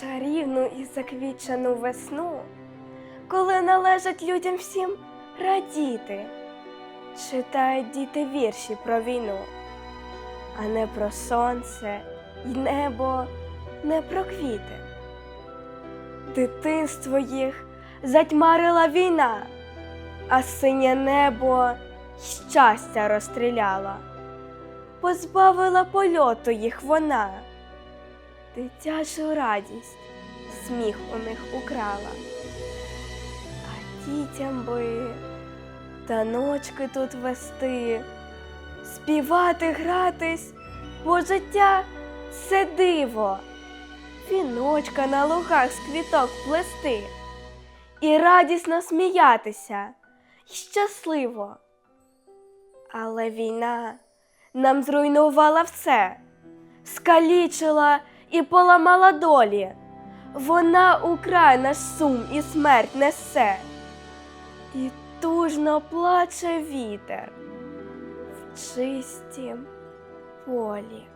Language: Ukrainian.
чарівну і заквічену весну, коли належить людям всім радіти, читають діти вірші про війну, а не про сонце й небо, не про квіти. Дитинство їх затьмарила війна, а синє небо щастя розстріляла, позбавила польоту їх вона, дитячу радість, сміх у них украла. А дітям би таночки тут вести, співати, гратись, бо життя це диво, віночка на лугах з квіток плести і радісно сміятися, і щасливо. Але війна нам зруйнувала все, скалічила і поламала долі. Вона у край наш сум і смерть несе, і тужно плаче вітер в чистім полі.